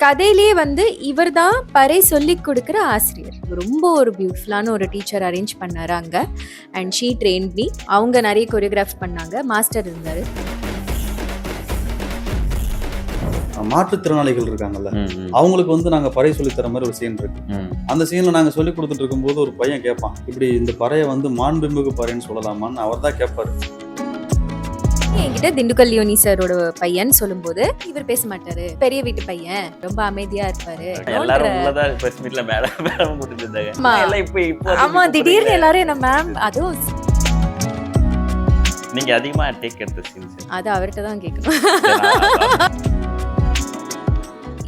கதையிலே வந்து இவர் தான் பறை சொல்லி கொடுக்குற ஆசிரியர். ரொம்ப ஒரு பியூட்டிஃபுல்லான ஒரு டீச்சர் அரேஞ்ச் பண்ணாரு அங்க. அண்ட் ஷீ ட்ரெயின் மீ அவங்க நிறைய கொரியோகிராஃப் பண்ணாங்க. மாஸ்டர் இருந்தாரு. மாற்றுத்திறனாளிகள் இருக்காங்கல்ல. அவங்களுக்கு வந்து நாங்க பறை சொல்லித் தர மாதிரி ஒரு சீன் இருக்கு. அந்த சீன்ல நாங்க சொல்லி கொடுத்துட்டு இருக்கும்போது ஒரு பையன் கேட்பான் இப்படி இந்த பறையை வந்து மாண்புமிகு பறைன்னு சொல்லலாமான்னு அவர் தான் கேட்பாரு என்கிட்ட திண்டுக்கல் யோனி சாரோட பையன் சொல்லும்போது இவர் பேச மாட்டாரு. பெரிய வீட்டு பையன். ரொம்ப அமைதியா இருப்பாரு. ஆமா. திடீர்னு எல்லாரும் என்ன மேம் அதுவும் நீங்க அதிகமா டேக் எடுத்த அது அவர்கிட்ட தான் கேட்கணும்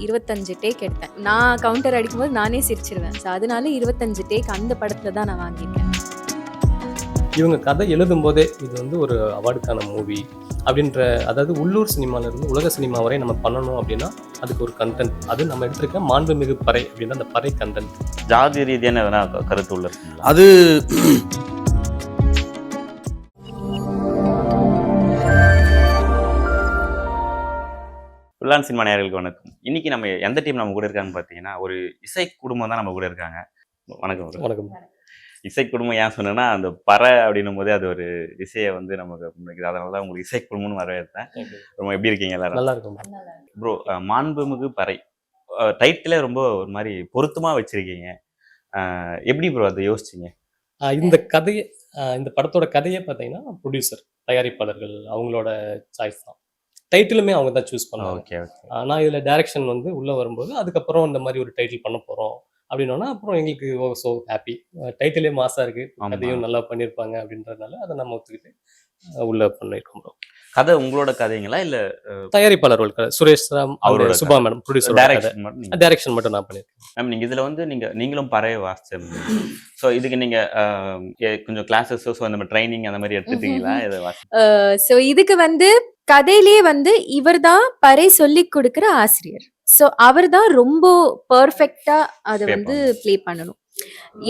இருபத்தஞ்சு டேக் எடுத்தேன். நான் கவுண்டர் அடிக்கும்போது நானே சிரிச்சிருவேன். ஸோ அதனால இருபத்தஞ்சு டேக் அந்த படத்துல தான் நான் வாங்கியிருக்கேன். இவங்க கதை எழுதும் போதே இது வந்து ஒரு அவார்டுக்கான மூவி அப்படின்ற அதாவது உள்ளூர் சினிமால இருந்து உலக சினிமா வரை நம்ம பண்ணணும் அப்படின்னா அதுக்கு ஒரு கண்டென்ட் அது நம்ம எடுத்திருக்க மாண்புமிகு பறை அப்படின்னா அந்த பறை கண்டென்ட் ஜாதி ரீதியான கருத்து உள்ள அது பிள்ளான் சினிமா நேயர்களுக்கு வணக்கம். இன்னைக்கு நம்ம எந்த டீம் நம்ம கூட இருக்காங்கன்னு பார்த்தீங்கன்னா ஒரு இசை குடும்பம் தான் நம்ம கூட இருக்காங்க. வணக்கம். வணக்கம். இசை குடும்பம் ஏன் சொன்னேன்னா அந்த பறை அப்படின்னும் போதே அது ஒரு இசையை வந்து நமக்கு முன்வைக்குது. அதனால தான் உங்களுக்கு இசை குடும்பம்னு வரவேற்றேன் ரொம்ப எப்படி இருக்கீங்க எல்லாரும்? நல்லா இருக்கும். ப்ரோ மாண்புமிகு பறை. டைட்டிலே ரொம்ப ஒரு மாதிரி பொருத்தமா வச்சிருக்கீங்க. எப்படி ப்ரோ அதை யோசிச்சீங்க? இந்த கதையை இந்த படத்தோட கதையே பார்த்தீங்கன்னா ப்ரொடியூசர் தயாரிப்பாளர்கள் அவங்களோட சாய்ஸ் தான். டைட்டிலுமே அவங்க தான் சூஸ் பண்ணுவாங்க. நான் இதில் டைரக்ஷன் வந்து உள்ளே வரும்போது அதுக்கப்புறம் இந்த மாதிரி ஒரு டைட்டில் பண்ண போகிறோம் அப்படின்னோன்னா அப்புறம் எங்களுக்கு ஓ ஸோ ஹாப்பி டைட்டிலே மாசாக இருக்குது ஆமா. கதையும் நல்லா பண்ணியிருப்பாங்க அப்படின்றதுனால அதை நம்ம ஒத்துக்கிட்டு உள்ள பண்ணியிருக்கோம் bro. கதை உங்களோட கதைங்களா? இல்ல தயாரிப்பாளர்கள் கதை. சுரேஷ் ராம் அவரோட Subha madam producer direction direction மட்டும் நான் பண்ணியிருக்கேன் மேம் நீங்க இதுல வந்து நீங்க நீங்களும் பறைய வாசிச்சு ஸோ இதுக்கு நீங்க கொஞ்சம் கிளாஸஸ் ஸோ அந்த மாதிரி ட்ரைனிங் அந்த மாதிரி எடுத்துட்டீங்களா? இதை வாசி ஸோ இதுக்கு வந்து கதையிலே வந்து இவர் தான் பறை சொல்லி கொடுக்குற ஆசிரியர். ஸோ அவர் தான் ரொம்ப பர்ஃபெக்டா அதை வந்து ப்ளே பண்ணணும்.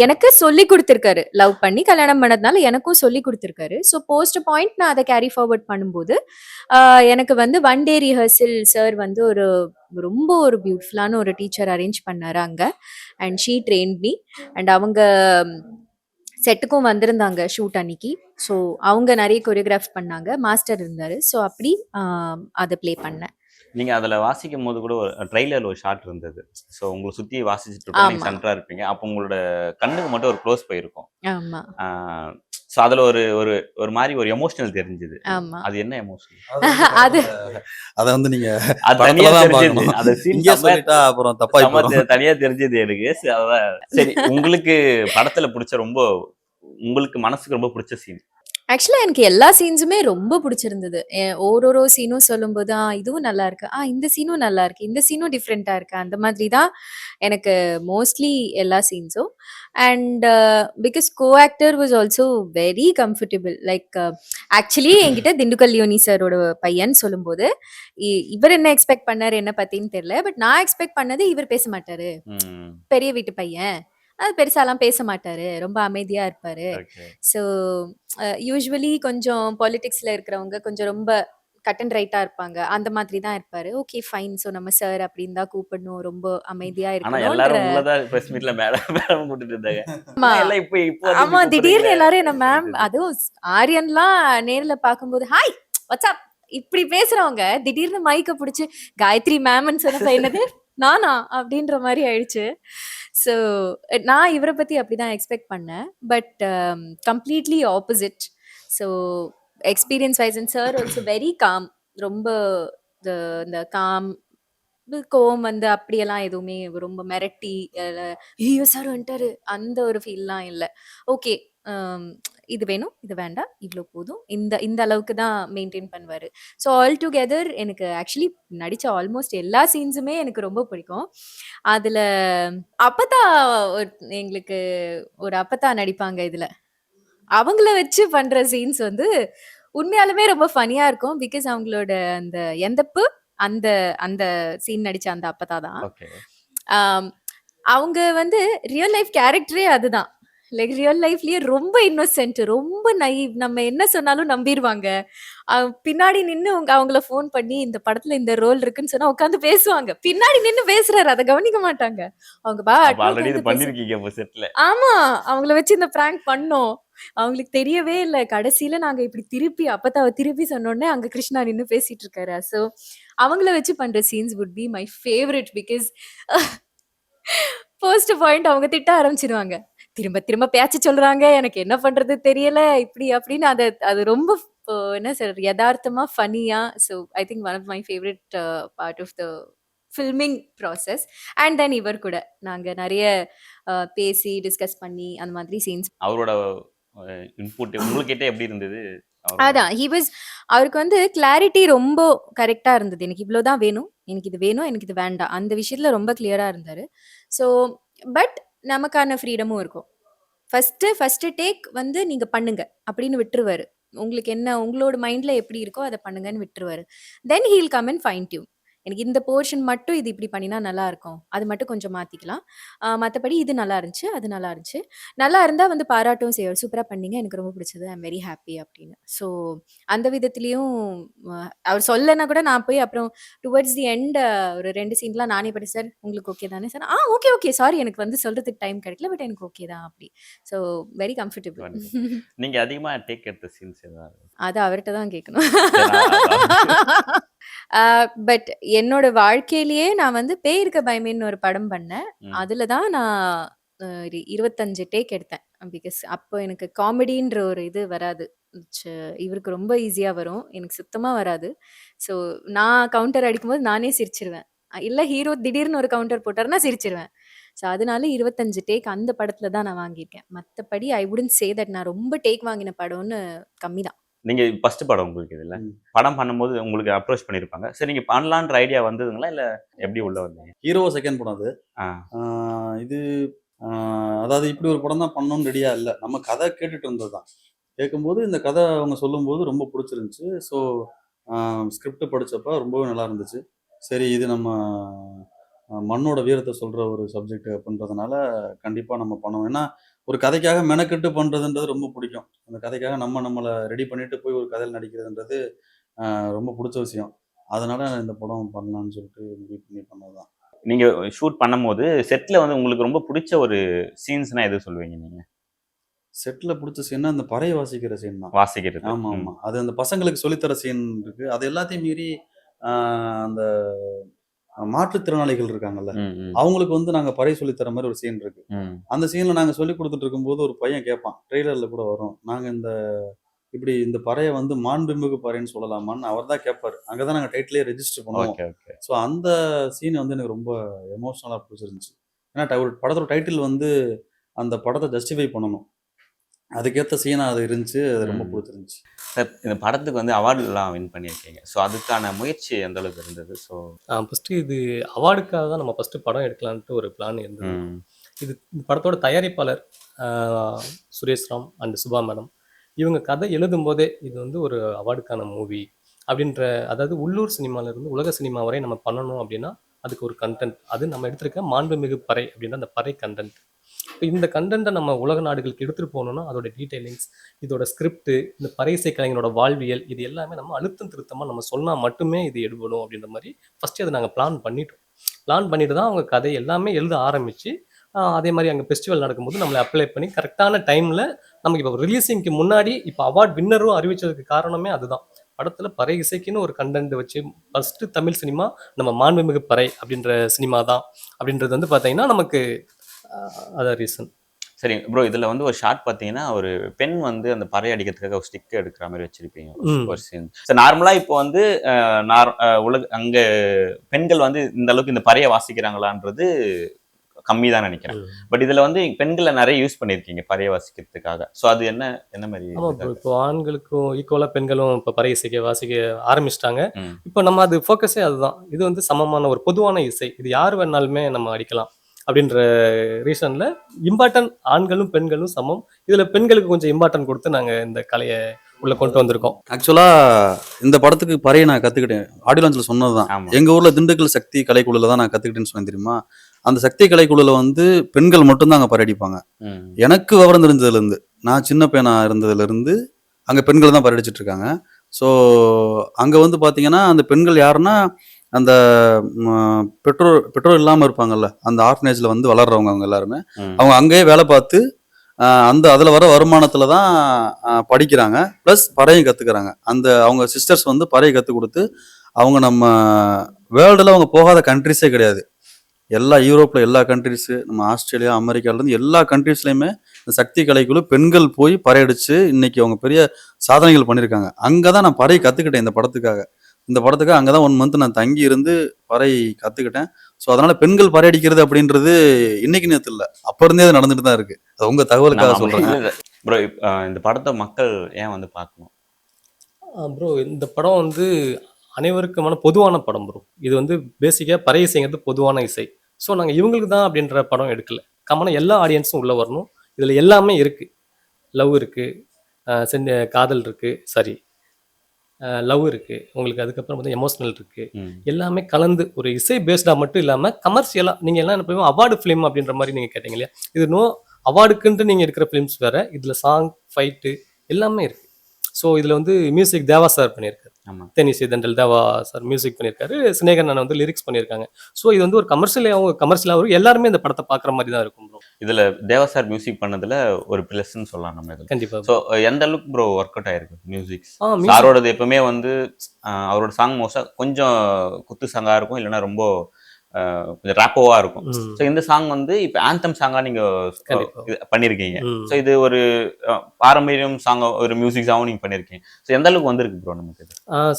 எனக்கு சொல்லி கொடுத்துருக்காரு. லவ் பண்ணி கல்யாணம் பண்ணதுனால எனக்கும் சொல்லி கொடுத்துருக்காரு. ஸோ போஸ்ட் பாயிண்ட் நான் அதை கேரி ஃபார்வர்ட் பண்ணும்போது எனக்கு வந்து ஒன் டே ரிஹர்சல் சார் வந்து ஒரு ரொம்ப ஒரு பியூட்டிஃபுல்லான ஒரு டீச்சர் அரேஞ்ச் பண்ணாரு அங்க. And she train me and அவங்க செட்டுக்கும் வந்திருந்தாங்க ஷூட் அன்னைக்கு. ஸோ அவங்க நிறைய கொரியோகிராஃப் பண்ணாங்க. மாஸ்டர் இருந்தாரு. ஸோ அப்படி அதை ப்ளே பண்ணேன். நீங்க அதுல வாசிக்கும் போது கூட ஒரு ட்ரைலர்ல ஒரு ஷாட் இருந்தது. ஸோ உங்களை சுத்தி வாசிச்சுட்டு இருப்போம் நீங்க ஆமா. சென்டரா இருப்பீங்க. அப்போ உங்களோட கண்ணுக்கு மட்டும் ஒரு க்ளோஸ் போயிருக்கும். ஆமா. ஸோ அதுல ஒரு ஒரு ஒரு மாதிரி ஒரு எமோஷனல் தெரிஞ்சுது. அது என்ன எமோஷனல் அது அதை வந்து நீங்க அப்புறம் தப்பா தனியா தெரிஞ்சது எனக்கு. சரி உங்களுக்கு படத்துல பிடிச்ச ரொம்ப உங்களுக்கு மனசுக்கு ரொம்ப பிடிச்ச சீன் ஆக்சுவலா எனக்கு எல்லா சீன்ஸுமே ரொம்ப பிடிச்சிருந்தது. எ- ஓரொரு சீனும் சொல்லும்போது ஆ இதுவும் நல்லா இருக்கு. ஆ இந்த சீனும் நல்லா இருக்கு. இந்த சீனும் டிஃப்ரெண்டா இருக்கு. அந்த மாதிரி தான் எனக்கு மோஸ்ட்லி எல்லா சீன்ஸும் and because co actor was also very comfortable like actually என்கிட்ட திண்டுக்கல் யோனி சாரோட பையன் சொல்லும்போது இ- இவர் என்ன எக்ஸ்பெக்ட் பண்ணாரு? என்ன பத்தின்னு தெரியல. பட் நான் எக்ஸ்பெக்ட் பண்ணது இவர் பேச மாட்டாரு. ம். பெரிய வீட்டு பையன். அது பெருசாலாம் பேச மாட்டாரு. ரொம்ப அமைதியா இருப்பாரு. ஓகே. ஸோ யூஸ்வலி கொஞ்சம் பாலிடிக்ஸ்ல இருக்கிறவங்க கொஞ்சம் ரொம்ப கட் அண்ட் ரைட்டா இருப்பாங்க. அந்த மாதிரி தான் இருப்பாரு. Okay fine. ஸோ நம்ம சார் அப்படின்னு தான் கூப்பிடணும். ரொம்ப அமைதியா ஆனா எல்லாரும் இருக்கணும் உள்ளதான் பிரஸ் மீட்ல மேடம் மேடம் கூட்டிட்டு இருந்தாங்க. ஆமா. எல்லாம் இப்போ திடீர்னு. எல்லாரும் என்ன மேம் அதுவும் ஆரியன்லாம் நேர்ல பார்க்கும்போது ஹாய் வாட்ஸ்அப் இப்படி பேசுறவங்க திடீர்னு மைக்க பிடிச்சு காயத்ரி மேம்னு சொன்ன என்னது? நானா அப்படின்ற மாதிரி ஆயிடுச்சு. ஸோ நான் இவரை பற்றி அப்படிதான் எக்ஸ்பெக்ட் பண்ணேன். But completely opposite so experience wise and sir also very calm ரொம்ப இந்த இந்த காம் கோவம் வந்து அப்படியெல்லாம் எதுவுமே ரொம்ப மிரட்டி ஐயோ சார் வந்துட்டாரு. அந்த ஒரு ஃபீல்லாம் இல்லை. ஓகே இது வேணும் இது வேண்டாம் இவ்வளோ போதும். இந்த இந்த அளவுக்கு தான் மெயின்டைன் பண்ணுவார். ஸோ ஆல் டுகெதர் எனக்கு ஆக்சுவலி நடித்த ஆல்மோஸ்ட் எல்லா சீன்ஸுமே எனக்கு ரொம்ப பிடிக்கும். அதில் அப்பத்தா ஒரு- எங்களுக்கு ஒரு அப்பத்தா நடிப்பாங்க இதில். அவங்கள வச்சு பண்ணுற சீன்ஸ் வந்து உண்மையாலுமே ரொம்ப ஃபனியாக இருக்கும். பிகாஸ் அவங்களோட அந்த எந்தப்பு அந்த அந்த சீன் நடிச்ச அந்த அப்பத்தா தான். ஓகே ஆம், அவங்க வந்து ரியல் லைஃப் கேரக்டரே அதுதான். லைக் ரியல் லைஃப்லயே ரொம்ப இன்னோசென்ட் ரொம்ப நைவ் நம்ம என்ன சொன்னாலும் நம்பிடுவாங்க பின்னாடி நின்னு உங்க அவங்கள ஃபோன் பண்ணி இந்த படத்துல இந்த ரோல் இருக்குன்னு சொன்னா உட்காந்து பேசுவாங்க. பின்னாடி நின்னு பேசுறாரு அதை கவனிக்க மாட்டாங்க. அவங்க செட்ல ஆமா அவங்கள வச்சு இந்த பிராங்க் பண்ணோம். அவங்களுக்கு தெரியவே இல்ல. கடைசியில நாங்க இப்படி திருப்பி அப்பதான் அவ திருப்பி சொன்னோடனே அங்க கிருஷ்ணா நின்னு பேசிட்டு இருக்காரு. சோ அவங்கள வச்சு பண்ற scenes would be my favourite because first point அவங்க திட்ட ஆரம்பிச்சிருவாங்க. திரும்ப திரும்ப பேச்சு சொல்றாங்க. எனக்கு என்ன பண்றது தெரியல. இப்படி அப்படின்னு அதை அது ரொம்ப என்ன சார் யதார்த்தமா ஃபனியா so I think one of my favourite part of the filming process and then இவர் கூட நாங்க நிறைய பேசி டிஸ்கஸ் பண்ணி அந்த மாதிரி சீன்ஸ் அவரோட இன்புட் உங்ககிட்ட எப்படி இருந்தது? அதான் ஹி வாஸ் அவருக்கு வந்து கிளாரிட்டி ரொம்ப கரெக்டா இருந்தது. எனக்கு இவ்வளவுதான் வேணும். எனக்கு இது வேணும் எனக்கு இது வேண்டாம். அந்த விஷயத்துல ரொம்ப கிளியரா இருந்தாரு. ஸோ பட் நமக்கான ஃப்ரீடமும் இருக்கும். ஃபஸ்ட்டு ஃபர்ஸ்ட்டு டேக் வந்து நீங்க பண்ணுங்க அப்படின்னு விட்டுருவாரு. உங்களுக்கு என்ன உங்களோட மைண்ட்ல எப்படி இருக்கோ அதை பண்ணுங்கன்னு விட்டுருவாரு. Then he'll come and fine tune எனக்கு இந்த போர்ஷன் மட்டும் இது இப்படி பண்ணினா நல்லா இருக்கும். அது மட்டும் கொஞ்சம் மாத்திக்கலாம். மற்றபடி இது நல்லா இருந்துச்சு அது நல்லா இருந்துச்சு. நல்லா இருந்தா வந்து பாராட்டும் செய்வார் சூப்பரா பண்ணீங்க. எனக்கு ரொம்ப பிடிச்சது. ஐம் வெரி ஹாப்பி அப்படின்னு. ஸோ அந்த விதத்துலயும் அவர் சொல்லனா கூட நான் போய் அப்புறம் டுவர்ட்ஸ் தி எண்ட் ஒரு ரெண்டு சீன்லாம் நானே படி சார் உங்களுக்கு ஓகே தானே? சார் ஆ ஓகே ஓகே சாரி எனக்கு வந்து சொல்றதுக்கு டைம் கிடைக்கல பட் எனக்கு ஓகே தான் அப்படி. ஸோ வெரி கம்ஃபர்டபுள் நீங்க அதிகமா டேக் எடுத்த சீன்ஸ் ஏதாவது அது அவர்கிட்ட தான் கேட்கணும் சரி, பட் என்னோட வாழ்க்கையிலேயே நான் வந்து பேய் இருக்க பயமேன்னு ஒரு படம் பண்ணேன். ம். அதுல தான் நான் ஒரு இருபத்தஞ்சு டேக் எடுத்தேன். பிகாஸ் அப்போ எனக்கு காமெடின்ற ஒரு இது வராது. ச்ச, இவருக்கு ரொம்ப ஈஸியா வரும். எனக்கு சுத்தமா வராது. ஸோ நான் கவுண்டர் அடிக்கும்போது நானே சிரிச்சிருவேன். இல்ல ஹீரோ திடீர்னு ஒரு கவுண்டர் போட்டாருன்னா சிரிச்சிருவேன். ஸோ அதனால இருபத்தஞ்சு டேக் அந்த படத்துல தான் நான் வாங்கியிருக்கேன். மற்றபடி ஐ உடன் சே தட் நான் ரொம்ப டேக் வாங்கின படம்னு கம்மி தான் நீங்க ஃபர்ஸ்ட் படம் உங்களுக்கு இதுல. படம் பண்ணும்போது உங்களுக்கு அப்ரோச் பண்ணிருப்பாங்க. சரி நீங்க பண்ணலான்ற ஐடியா வந்ததுங்களா? இல்ல எப்படி உள்ள வந்தீங்க? ஹீரோ செகண்ட் படம் அது. இது அதாவது இப்படி ஒரு படம் தான் பண்ணணும்னு ரெடியா இல்லை. நம்ம கதை கேட்டுட்டு இருந்தது தான் கேட்கும்போது இந்த கதை அவங்க சொல்லும்போது ரொம்ப பிடிச்சிருந்துச்சு. ஸோ ஸ்கிரிப்ட் படிச்சப்ப ரொம்பவே நல்லா இருந்துச்சு. சரி இது நம்ம மண்ணோட வீரத்தை சொல்ற ஒரு சப்ஜெக்ட் அப்படின்றதுனால கண்டிப்பா நம்ம பண்ணுவோம் ஏன்னா ஒரு கதைக்காக மெனக்கெட்டு பண்றதுன்றது ரொம்ப பிடிக்கும். அந்த கதைக்காக நம்ம நம்மளை ரெடி பண்ணிட்டு போய் ஒரு கதையில் நடிக்கிறதுன்றது ரொம்ப பிடிச்ச விஷயம். அதனால இந்த படம் பண்ணலாம்னு சொல்லிட்டு முடிவு பண்ணி பண்ணதுதான். நீங்க ஷூட் பண்ணும்போது செட்ல வந்து உங்களுக்கு ரொம்ப பிடிச்ச ஒரு சீன்ஸ்னா எது சொல்லுவீங்க நீங்க? செட்ல பிடிச்ச சீன் அந்த பறைய வாசிக்கிற சீன் தான். வாசிக்கிறது. ஆமா ம். ஆமா அது அந்த பசங்களுக்கு சொல்லித்தர சீன் இருக்கு. அது எல்லாத்தையும் மீறி அந்த மாற்றுத்திறனாளிகள் இருக்காங்கல்ல. அவங்களுக்கு வந்து நாங்க பறை சொல்லித்தர மாதிரி ஒரு சீன் இருக்கு. அந்த சீன்ல நாங்க சொல்லி கொடுத்துட்டு இருக்கும்போது ஒரு பையன் கேட்பான் ட்ரெய்லர்ல கூட வரும். நாங்க இந்த இப்படி இந்த பறையை வந்து மாண்புமிகு பறைன்னு சொல்லலாமான்னு அவர் தான் கேட்பாரு அங்கதான் நாங்க டைட்டிலே ரெஜிஸ்டர் பண்ணுவோம். ஸோ அந்த சீன் வந்து எனக்கு ரொம்ப எமோஷனலாக பிடிச்சிருந்துச்சு. ஏன்னா ஒரு படத்தோட டைட்டில் வந்து அந்த படத்தை ஜஸ்டிஃபை பண்ணணும். அதுக்கேற்ற சீனாக அது இருந்துச்சு அது ரொம்ப. பிடிச்சிருந்துச்சு. சார் இந்த படத்துக்கு வந்து அவார்டுலாம் வின் பண்ணியிருக்கீங்க. ஸோ அதுக்கான முயற்சி எந்த அளவுக்கு இருந்தது? ஸோ ஃபஸ்ட்டு இது அவார்டுக்காக தான் நம்ம ஃபஸ்ட்டு படம் எடுக்கலான்ட்டு ஒரு பிளான் இருந்தது. இது படத்தோட தயாரிப்பாளர் ah, Suresh Ram and Subha madam இவங்க கதை எழுதும் போதே இது வந்து ஒரு அவார்டுக்கான மூவி அப்படின்ற அதாவது உள்ளூர் சினிமால இருந்து உலக சினிமா வரை நம்ம பண்ணணும் அப்படின்னா அதுக்கு ஒரு கண்டென்ட் அது நம்ம எடுத்திருக்க மாண்புமிகு பறை அப்படின்ற அந்த பறை கண்டென்ட் இந்த கண்டென்ட்டை நம்ம உலக நாடுகளுக்கு எடுத்துகிட்டு போகணும்னா அதோட டீடைலிங்ஸ் இதோட ஸ்கிரிப்ட் இந்த பறை இசை கலைஞரோட வாழ்வியல் இது எல்லாமே நம்ம அழுத்தம் திருத்தமாக நம்ம சொன்னால் மட்டுமே இது எடுபடும் அப்படின்ற மாதிரி ஃபஸ்ட்டு அதை நாங்கள் பிளான் பண்ணிட்டோம். பிளான் பண்ணிட்டு தான் அவங்க கதை எல்லாமே எழுத ஆரம்பித்து அதே மாதிரி அங்கே ஃபெஸ்டிவல் நடக்கும்போது நம்மளை அப்ளை பண்ணி கரெக்டான டைமில் நமக்கு இப்போ ரிலீசிங்க்கு முன்னாடி இப்போ அவார்ட் வின்னரும் அறிவிச்சதுக்கு காரணமே அதுதான். படத்தில் பறை இசைக்குன்னு ஒரு கண்டென்ட் வச்சு ஃபஸ்ட்டு தமிழ் சினிமா நம்ம மாண்புமிகு பறை அப்படின்ற சினிமா தான். அப்படின்றது வந்து பார்த்தீங்கன்னா நமக்கு அதான் ரீசன் சரி ப்ரோ இதுல வந்து ஒரு ஷார்ட் பார்த்தீங்கன்னா ஒரு பெண் வந்து அந்த பறை அடிக்கிறதுக்காக ஒரு ஸ்டிக் எடுக்கிற மாதிரி வச்சிருப்பீங்க. ஒரு சீன் சார் நார்மலா இப்போ வந்து நார் உலக அங்க பெண்கள் வந்து இந்த அளவுக்கு இந்த பறையை வாசிக்கிறாங்களான்றது கம்மி தான் நினைக்கிறேன். பட் இதுல வந்து பெண்களை நிறைய யூஸ் பண்ணிருக்கீங்க பறையை வாசிக்கிறதுக்காக. ஸோ அது என்ன என்ன மாதிரி ஆமாம் இப்போ ஆண்களுக்கும் ஈக்குவலாக பெண்களும் இப்போ பறை இசைக்க வாசிக்க ஆரம்பிச்சிட்டாங்க. இப்போ நம்ம அது ஃபோக்கஸே அதுதான். இது வந்து சமமான ஒரு பொதுவான இசை. இது யார் வேணாலுமே நம்ம அடிக்கலாம். அப்படின்ற ரீசன்ல இம்பார்ட்டன்ட் ஆண்களும் பெண்களும் சமம். இதுல பெண்களுக்கு கொஞ்சம் இம்பார்ட்டன்ட் கொடுத்து நாங்க இந்த கலையை உள்ள கொண்டு வந்திருக்கோம். ஆக்சுவலாக இந்த படத்துக்கு பறையை நான் கற்றுக்கிட்டேன் ஆடியோ லான்ச்சில் சொன்னது தான் எங்கள் ஊரில் திண்டுக்கல் சக்தி கலைக்குழுல தான் நான் கற்றுக்கிட்டேன்னு சொன்னேன் தெரியுமா? அந்த சக்தி கலைக்குழுல வந்து பெண்கள் மட்டும்தான் அங்கே பறையடிப்பாங்க. எனக்கு விவரம் தெரிஞ்சதுலேருந்து நான் சின்ன பையனா இருந்ததுலேருந்து அங்கே பெண்கள் தான் பறையடிச்சிட்டு இருக்காங்க. ஸோ அங்கே வந்து பார்த்தீங்கன்னா அந்த பெண்கள் யாருன்னா அந்த பெற்றோர் பெற்றோர் இல்லாமல் இருப்பாங்கல்ல அந்த ஆர்ஃபனேஜில் வந்து வளர்றவங்க அவங்க எல்லாருமே. அவங்க அங்கேயே வேலை பார்த்து அந்த அதில் வர வருமானத்தில் தான் படிக்கிறாங்க. ப்ளஸ் பறையும் கற்றுக்குறாங்க அந்த அவங்க சிஸ்டர்ஸ் வந்து பறையை கற்றுக் கொடுத்து அவங்க நம்ம வேர்ல்டில் அவங்க போகாத கண்ட்ரிஸே கிடையாது. எல்லா யூரோப்பில் எல்லா கண்ட்ரிஸு நம்ம ஆஸ்திரேலியா அமெரிக்காலேருந்து எல்லா கண்ட்ரீஸ்லையுமே இந்த சக்தி கலைக்குழு பெண்கள் போய் பறையடிச்சு இன்னைக்கு அவங்க பெரிய சாதனைகள் பண்ணியிருக்காங்க அங்கே தான் நான் பறை கற்றுக்கிட்டேன் இந்த படத்துக்காக. இந்த படத்துக்காக அங்கே தான் ஒன் மந்த் நான் தங்கி இருந்து பறை கற்றுக்கிட்டேன் ஸோ அதனால பெண்கள் பறையடிக்கிறது அப்படின்றது இன்னைக்கு நேற்று இல்லை. அப்போ இருந்தே அது நடந்துட்டு தான் இருக்கு. அது உங்க தகவலுக்காக இப்ப, அஹ், இந்த படத்தை மக்கள் ஏன் வந்து பார்க்கணும்? ப்ரோ இந்த படம் வந்து அனைவருக்குமான பொதுவான படம் ப்ரோ இது வந்து பேசிக்காக பறை இசைங்கிறது பொதுவான இசை. ஸோ நாங்கள் இவங்களுக்கு தான் அப்படின்ற படம் எடுக்கல. கம்மனா எல்லா ஆடியன்ஸும் உள்ளே வரணும். இதில் எல்லாமே இருக்குது லவ் இருக்குது செஞ்ச காதல் இருக்குது சாரி லவ் இருக்குது உங்களுக்கு அதுக்கப்புறம் வந்து எமோஷ்னல் இருக்குது. எல்லாமே கலந்து ஒரு இசை பேஸ்டாக மட்டும் இல்லாமல் கமர்ஷியலாக நீங்கள் எல்லாம் என்ன அவார்டு ஃபிலிம் அப்படின்ற மாதிரி நீங்கள் கேட்டீங்க இல்லையா? இது நோ அவார்டுக்குன்ட்டு நீங்கள் எடுக்கிற ஃபிலிம்ஸ் வேறு இதில் சாங் ஃபைட்டு எல்லாமே இருக்குது ஸோ இதில் வந்து மியூசிக் தேவா சார் பண்ணியிருக்காரு. தென்னிசை தண்டல் தேவா சார் மியூசிக் பண்ணியிருக்காரு. சினேகன் அண்ணன் வந்து லிரிக்ஸ் பண்ணியிருக்காங்க. ஸோ இது வந்து ஒரு கமர்ஷியலாகவும் கமர்ஷியலாகவும் எல்லாருமே இந்த படத்தை பார்க்குற மாதிரி தான் இருக்கும் ப்ரோ இதுல தேவா சார் மியூசிக் பண்ணதுல ஒரு பிளஸ்ன்னு சொல்லலாம் நம்ம இதுல. கண்டிப்பாக ஸோ எந்த அளவுக்கு ப்ரோ ஒர்க் அவுட் ஆயிருக்கு மியூசிக்ஸ் music- சாரோடது எப்பவுமே வந்து அவரோட சாங் மோஸ்டா கொஞ்சம் குத்து சாங்கா இருக்கும் இல்லைன்னா ரொம்ப கொஞ்சம் ரேப்போவா இருக்கும். ஸோ இந்த சாங் வந்து இப்போ ஆந்தம் சாங்கா நீங்க ம். ஸோ இது ஒரு பாரம்பரியம் சாங் ஒரு மியூசிக் சாங்கும் நீங்க பண்ணிருக்கீங்க. ஸோ எந்த அளவுக்கு வந்திருக்கு ப்ரோ நமக்கு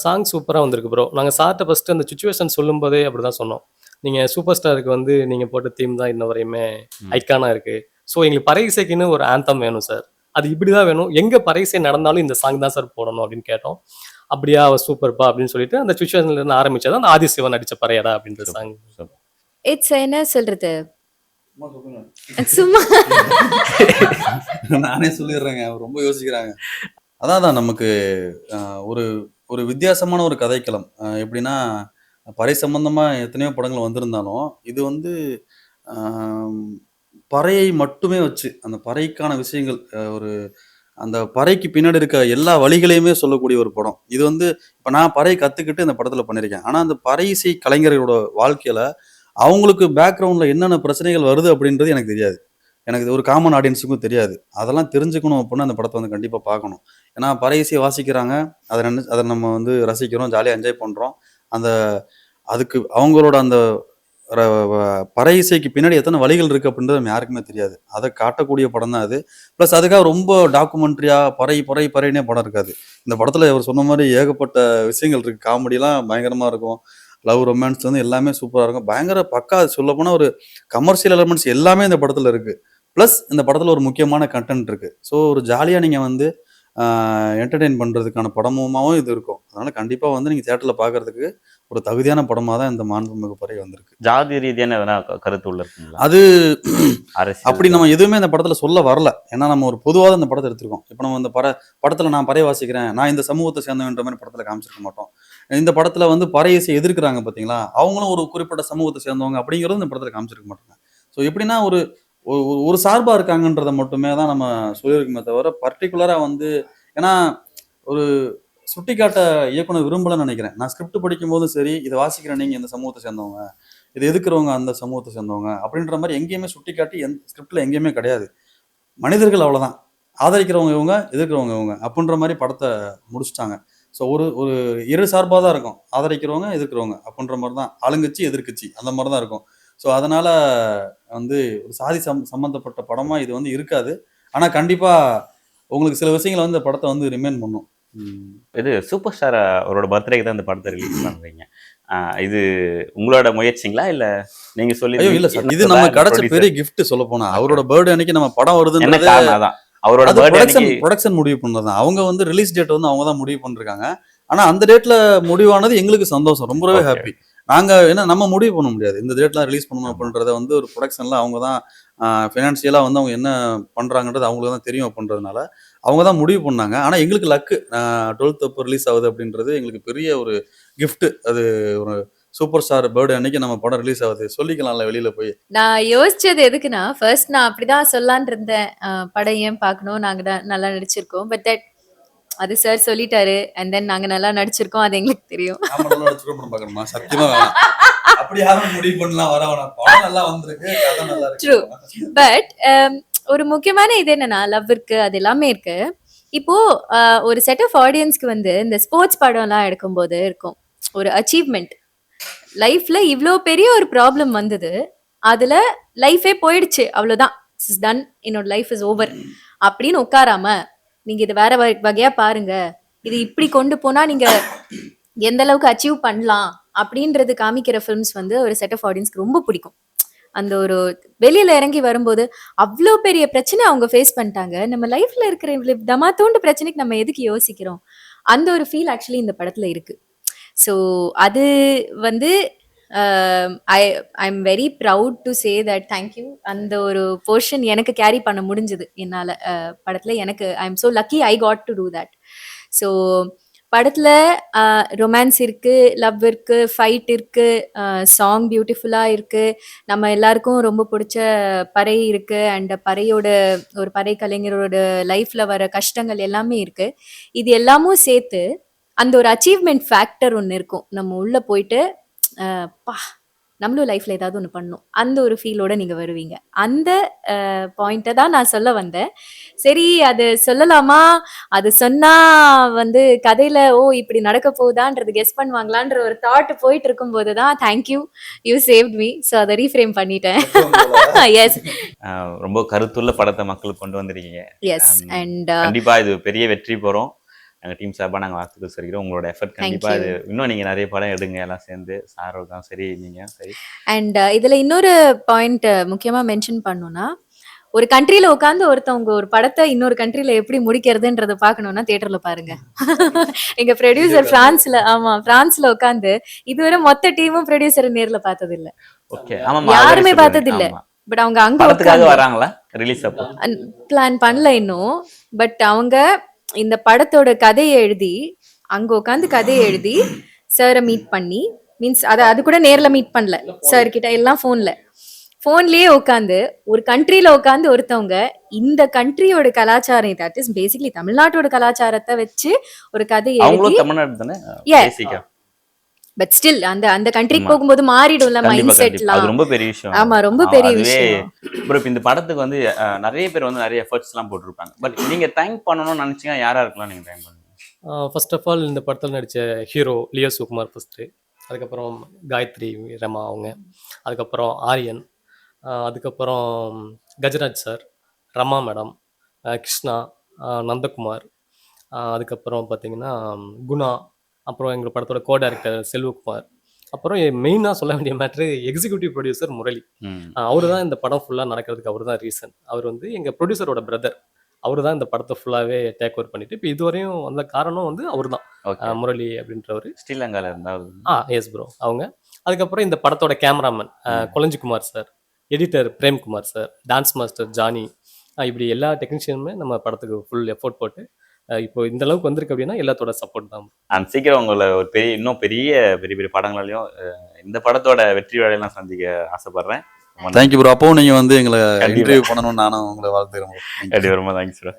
சாங் சூப்பராக வந்திருக்கு ப்ரோ நாங்கள் சார்ட்ட ஃபஸ்ட்டு அந்த சுச்சுவேஷன் சொல்லும்போதே அப்படி தான் சொன்னோம். நீங்கள் சூப்பர் ஸ்டாருக்கு வந்து நீங்கள் போட்ட தீம் தான் இன்ன வரையுமே ம். ஐக்கானாக இருக்குது ஸோ எங்களுக்கு பறை இசைக்குன்னு ஒரு ஆந்தம் வேணும் சார் அது இப்படி தான் வேணும். எங்கே பறை இசை நடந்தாலும் இந்த சாங் தான் சார் போடணும் அப்படின்னு கேட்டோம். அப்படியா சூப்பர்ப்பா அப்படின்னு சொல்லிட்டு அந்த சுச்சுவேஷன்ல இருந்து ஆரம்பிச்சது அந்த ஆதிசிவன் அடிச்ச பறையடா அப்படின்ற சாங் இட்ஸ் என்ன சொல்றது? சும்மா நானே சொல்லிடுறேங்க அவர் ரொம்ப யோசிக்கிறாங்க. அதான் தான் நமக்கு ஒரு ஒரு வித்தியாசமான ஒரு கதைக்களம். எப்படின்னா பறை சம்பந்தமா எத்தனையோ படங்கள் வந்திருந்தாலும் இது வந்து பறையை மட்டுமே வச்சு அந்த பறைக்கான விஷயங்கள் ஒரு அந்த பறைக்கு பின்னாடி இருக்க எல்லா வழிகளையுமே சொல்லக்கூடிய ஒரு படம். இது வந்து இப்போ நான் பறை கற்றுக்கிட்டு இந்த படத்தில் பண்ணியிருக்கேன் ஆனால் அந்த பறை இசை கலைஞர்களோட வாழ்க்கையில் அவங்களுக்கு பேக்ரவுண்டில் என்னென்ன பிரச்சனைகள் வருது அப்படின்றது எனக்கு தெரியாது. எனக்கு இது ஒரு காமன் ஆடியன்ஸுக்கும் தெரியாது. அதெல்லாம் தெரிஞ்சுக்கணும் அப்படின்னு அந்த படத்தை வந்து கண்டிப்பாக பார்க்கணும். ஏன்னா பறை இசையை வாசிக்கிறாங்க. அதை நினச்சி அதை நம்ம வந்து ரசிக்கிறோம் ஜாலியாக என்ஜாய் பண்ணுறோம் அந்த அதுக்கு அவங்களோட அந்த பறை இசைக்கு பின்னாடி எத்தனை வழிகள் இருக்குது அப்படின்றது நம்ம யாருக்குமே தெரியாது. அதை காட்டக்கூடிய படம் தான் அது. ப்ளஸ் அதுக்காக ரொம்ப டாக்குமெண்ட்ரியாக பறை பறை பறையினே படம் இருக்காது. இந்த படத்தில் அவர் சொன்ன மாதிரி ஏகப்பட்ட விஷயங்கள் இருக்குது காமெடிலாம் பயங்கரமாக இருக்கும். லவ் ரொமான்ஸ் வந்து எல்லாமே சூப்பராக இருக்கும். பயங்கர பக்கா சொல்லப்போனால் ஒரு கமர்ஷியல் எலமெண்ட்ஸ் எல்லாமே இந்த படத்தில் இருக்குது ப்ளஸ் இந்த படத்தில் ஒரு முக்கியமான கண்டென்ட் இருக்குது ஸோ ஒரு ஜாலியாக நீங்கள் வந்து என்டர்டெயின் பண்ணுறதுக்கான படமுமாவும் இது இருக்கும். அதனால் கண்டிப்பாக வந்து நீங்கள் தேட்டரில் பார்க்கறதுக்கு ஒரு தகுதியான படமாக தான் இந்த மாண்புமிகு பறை வந்திருக்கு. ஜாதி ரீதியான எதனா கருத்து உள்ள அது அப்படி நம்ம எதுவுமே இந்த படத்தில் சொல்ல வரல. ஏன்னா நம்ம ஒரு பொதுவாக இந்த படத்தை எடுத்திருக்கோம். இப்போ நம்ம இந்த பட படத்தில் நான் பறை வாசிக்கிறேன் நான் இந்த சமூகத்தை சேர்ந்தவன்ற மாதிரி படத்தில் காமிச்சிருக்க மாட்டோம். இந்த படத்தில் வந்து பறை இசை எதிர்க்கிறாங்க பார்த்தீங்களா அவங்களும் ஒரு குறிப்பிட்ட சமூகத்தை சேர்ந்தவங்க அப்படிங்கிறது இந்த படத்தில் காமிச்சிருக்க மாட்டாங்க. ஸோ எப்படின்னா ஒரு ஒரு- ஒரு- ஒரு சார்பாக இருக்காங்கன்றதை மட்டுமே தான் நம்ம சொல்லியிருக்கோமே தவிர பர்டிகுலராக வந்து ஏன்னா ஒரு சுட்டிக்காட்ட இயக்குனர் விரும்பலன்னு நினைக்கிறேன். நான் ஸ்கிரிப்ட் படிக்கும் போதும் சரி இதை வாசிக்கிற நீங்கள் இந்த சமூகத்தை சேர்ந்தவங்க இது எதுக்குறவங்க அந்த சமூகத்தை சேர்ந்தவங்க அப்படின்ற மாதிரி எங்கேயுமே சுட்டிக்காட்டி எந்த ஸ்கிரிப்டில் எங்கேயுமே கிடையாது. மனிதர்கள் அவ்வளோதான் ஆதரிக்கிறவங்க இவங்க எதிர்க்கிறவங்க இவங்க அப்படின்ற மாதிரி படத்தை முடிச்சிட்டாங்க. ஸோ ஒரு ஒரு இரு சார்பாக தான் இருக்கும். ஆதரிக்கிறவங்க எதிர்க்கிறவங்க அப்படின்ற மாதிரி தான் ஆளுங்கட்சி எதிர்க்கட்சி அந்த மாதிரி தான் இருக்கும். ஸோ அதனால் வந்து ஒரு சாதி சம் சம்மந்தப்பட்ட படமாக இது வந்து இருக்காது. ஆனால் கண்டிப்பாக உங்களுக்கு சில விஷயங்களை வந்து படத்தை வந்து ரிமைன் பண்ணும். இது சூப்பர் ஸ்டார் அவரோட பர்த்டேக்கு தான் இந்த படத்தை ரிலீஸ் பண்றீங்க. ஆஹ் இது உங்களோட முயற்சிங்களா இல்ல நீங்க சொல்லி இல்ல சார். இது நம்ம கிடைச்ச பெரிய gift சொல்ல போனா அவரோட பர்த்டே அன்னைக்கு நம்ம படம் வருதுன்றது அதான்? அவரோட ப்ரொடக்ஷன் முடிவு பண்ணதான் அவங்க வந்து ரிலீஸ் டேட் வந்து அவங்க தான் முடிவு பண்ணிருக்காங்க ஆனா அந்த டேட்ல முடிவானது எங்களுக்கு சந்தோஷம். ரொம்பவே. ஹாப்பி நாங்க என்ன நம்ம முடிவு பண்ண முடியாது. இந்த டேட்ல ரிலீஸ் பண்ணணும் அப்படின்றத வந்து ஒரு ப்ரொடக்ஷன்ல அவங்க தான் ஃபினான்ஷியலா வந்து அவங்க என்ன பண்றாங்கன்றது அவங்களுக்கு தான் தெரியும் அப்படின்றதுனால அவங்க தான் முடிவு பண்ணாங்க. ஆனா எங்களுக்கு லக்கு டுவெல்த் அப்போ ரிலீஸ் ஆகுது அப்படின்றது எங்களுக்கு பெரிய ஒரு gift. அது ஒரு சூப்பர் ஸ்டார் பர்த்டே அன்னைக்கு நம்ம படம் ரிலீஸ் ஆகுது. சொல்லிக்கலாம்ல வெளியில போய். நான் யோசிச்சது எதுக்குன்னா ஃபர்ஸ்ட் நான் அப்படிதான் சொல்லலான் இருந்தேன். படம் ஏன் பார்க்கணும்? நாங்க நல்லா நடிச்சிருக்கோம். பட் தட் அது சார் சொல்லிட்டாரு. அண்ட் தென் நாங்க நல்லா நடிச்சிருக்கோம். அது எங்களுக்கு தெரியும். பார்க்கணுமா? சத்தியமா அப்படியாவது முடிவு பண்ணலாம் வர படம் நல்லா வந்திருக்கு கதை நல்லா இருக்கு. பட் um, ஒரு முக்கியமான இது என்னன்னா லவ் இருக்கு அது எல்லாமே இருக்கு. இப்போ uh, ஒரு செட் ஆஃப் ஆடியன்ஸ்க்கு வந்து இந்த ஸ்போர்ட்ஸ் படம்லாம் எடுக்கும்போது இருக்கும். ஒரு அச்சீவ்மெண்ட் லைஃப்ல இவ்வளோ பெரிய ஒரு ப்ராப்ளம் வந்தது. அதுல லைஃபே போயிடுச்சு அவ்வளவுதான். இஸ் டன் என்னோட லைஃப் இஸ் ஓவர் அப்படின்னு உட்காராம நீங்க இது வேற வகை- வகையா பாருங்க. இது இப்படி கொண்டு போனா நீங்க எந்த அளவுக்கு அச்சீவ் பண்ணலாம்? அப்படின்றது காமிக்கிற ஃபிலிம்ஸ் வந்து ஒரு செட் ஆஃப் ஆடியன்ஸ்க்கு ரொம்ப பிடிக்கும். அந்த ஒரு வெளியில இறங்கி வரும்போது அவ்வளோ பெரிய பிரச்சனை அவங்க ஃபேஸ் பண்ணிட்டாங்க. நம்ம லைஃப்ல இருக்கிற இவ்வளவு தமாத்தோண்டு பிரச்சனைக்கு நம்ம எதுக்கு யோசிக்கிறோம்? அந்த ஒரு ஃபீல் ஆக்சுவலி இந்த படத்துல இருக்கு. ஸோ அது வந்து I I am very proud to say that thank you அந்த ஒரு போர்ஷன் எனக்கு கேரி பண்ண முடிஞ்சது. என்னால் படத்தில் எனக்கு I am so lucky I got to do that so படத்தில் ரொமான்ஸ் இருக்கு லவ் இருக்கு ஃபைட் இருக்கு சாங் பியூட்டிஃபுல்லாக இருக்கு. நம்ம எல்லாருக்கும் ரொம்ப பிடிச்ச பறை இருக்கு. அண்ட் பறையோட ஒரு பறை கலைஞரோட லைஃப்ல வர கஷ்டங்கள் எல்லாமே இருக்கு. இது எல்லாமும் சேர்த்து அந்த ஒரு அச்சீவ்மெண்ட் ஃபேக்டர் ஒன்று இருக்கும். நம்ம உள்ள போயிட்டு பா நம்மளும் லைஃப்ல ஏதாவது ஒன்று பண்ணணும். அந்த ஒரு ஃபீலோட நீங்க வருவீங்க. அந்த பாயிண்ட்டை தான் நான் சொல்ல வந்தேன். சரி அது சொல்லலாமா? அது சொன்னா வந்து கதையில ஓ இப்படி நடக்க போகுதான்றது கெஸ் பண்ணுவாங்களான்ற ஒரு தாட் போயிட்டு இருக்கும்போது தான் thank you you saved me so அதை ரீஃப்ரேம் பண்ணிட்டேன். எஸ் ரொம்ப கருத்துள்ள படத்தை மக்களுக்கு கொண்டு வந்திருக்கீங்க. எஸ் அண்ட் கண்டிப்பா இது பெரிய வெற்றி பெறும். எங்க டீம் சார்பா நாங்க வாழ்த்துக்கள் சொல்லிக்கிறோம். உங்களோட எஃபர்ட் கண்டிப்பா you. இது இன்னும் நீங்க நிறைய படம் எடுங்க. எல்லாம் சேர்ந்து சாரோதான் சரி நீங்க சரி. அண்ட் இதுல இன்னொரு பாயிண்ட் முக்கியமா மென்ஷன் பண்ணணும்னா ஒரு கண்ட்ரில உட்காந்து ஒருத்தவங்க ஒரு படத்தை இன்னொரு கண்ட்ரில எப்படி முடிக்கிறதுன்றத பார்க்கணும்னா தியேட்டர்ல பாருங்க. எங்க ப்ரொடியூசர் பிரான்ஸ்ல ஆமா பிரான்ஸ்ல உட்காந்து இதுவரை மொத்த டீமும் ப்ரொடியூசர் நேர்ல பார்த்தது இல்ல யாருமே பார்த்தது இல்ல. பட் அவங்க அங்க வராங்களா? ரிலீஸ் பிளான் பண்ணல இன்னும். பட் அவங்க இந்த படத்தோட கதையை எழுதி அங்க உட்காந்து கதையை எழுதி சாரை மீட் பண்ணி மீன்ஸ் அதை அது கூட நேர்ல மீட் பண்ணல சார் கிட்ட எல்லாம் ஃபோன்ல ஃபோன்லயே உட்காந்து ஒரு கண்ட்ரில உட்காந்து ஒருத்தவங்க இந்த கண்ட்ரியோட கலாச்சாரம் தட் இஸ் பேசிக்லி தமிழ்நாட்டோட கலாச்சாரத்தை வச்சு ஒரு கதையை எழுதி அவங்களும் தமிழ்நாடு தானே Yeah. பேசிக்கா பட் ஸ்டில் அந்த அந்த கண்ட்ரிக்கு. போகும்போது மாறிடும்ல மைண்ட் செட்லாம் ரொம்ப பெரிய விஷயம். ஆமா ரொம்ப பெரிய விஷயம். bro, இப்ப இந்த படத்துக்கு வந்து நிறைய பேர் வந்து நிறைய எஃபர்ட்ஸ் எல்லாம் போட்டிருப்பாங்க. பட் நீங்க தேங்க் பண்ணணும்னு நினைச்சீங்கன்னா யாரா இருக்கலாம் நீங்க தேங்க் பண்ணுங்க? ஃபர்ஸ்ட் ஆஃப் ஆல் இந்த படத்தில் நடித்த ஹீரோ லியோ சுகுமார் ஃபஸ்ட்டு அதுக்கப்புறம் காயத்ரி ரமா அவங்க. அதுக்கப்புறம் ஆரியன். அதுக்கப்புறம் கஜராஜ் சார் ரமா மேடம் கிருஷ்ணா நந்தகுமார். அதுக்கப்புறம் பார்த்தீங்கன்னா குணா அப்புறம் எங்கள் படத்தோட கோ டைரக்டர் செல்வகுமார். அப்புறம் மெயினாக சொல்ல வேண்டிய மேட்ரு எக்ஸிக்யூட்டிவ் ப்ரொடியூசர் முரளி. அவர் தான் இந்த படம் ஃபுல்லாக நடக்கிறதுக்கு அவர் தான் ரீசன் அவர் வந்து எங்கள் ப்ரொடியூசரோட பிரதர் அவர் தான் இந்த படத்தை ஃபுல்லாகவே டேக் ஓவர் பண்ணிட்டு இப்போ இதுவரையும் வந்த காரணம் வந்து அவர் தான். முரளி அப்படின்றவர். ஸ்ரீலங்கால இருந்தாலும் ஆ எஸ் ப்ரோ அவங்க. அதுக்கப்புறம் இந்த படத்தோட cameraman Kulanjikumar sir editor Premkumar sir dance master Johnny. இப்படி எல்லா டெக்னீஷியனுமே நம்ம படத்துக்கு ஃபுல் எஃபோர்ட் போட்டு இப்போ இந்த அளவுக்கு வந்திருக்கு அப்படின்னா எல்லாத்தோட சப்போர்ட் தான் அண்ட் சீக்கிரம் உங்களை ஒரு பெரிய இன்னும் பெரிய பெரிய பெரிய படங்களையும் அஹ், இந்த படத்தோட வெற்றி வேலையெல்லாம் சந்திக்க ஆசைப்படுறேன். தேங்க்யூ ப்ரோ அப்பவும் நீங்க வந்து எங்களை. இன்டர்வியூ பண்ணணும்னு நானும் உங்களை வாழ்த்துக்கிறேன். அப்படி ரொம்ப தேங்க்ஸ் ப்ரோ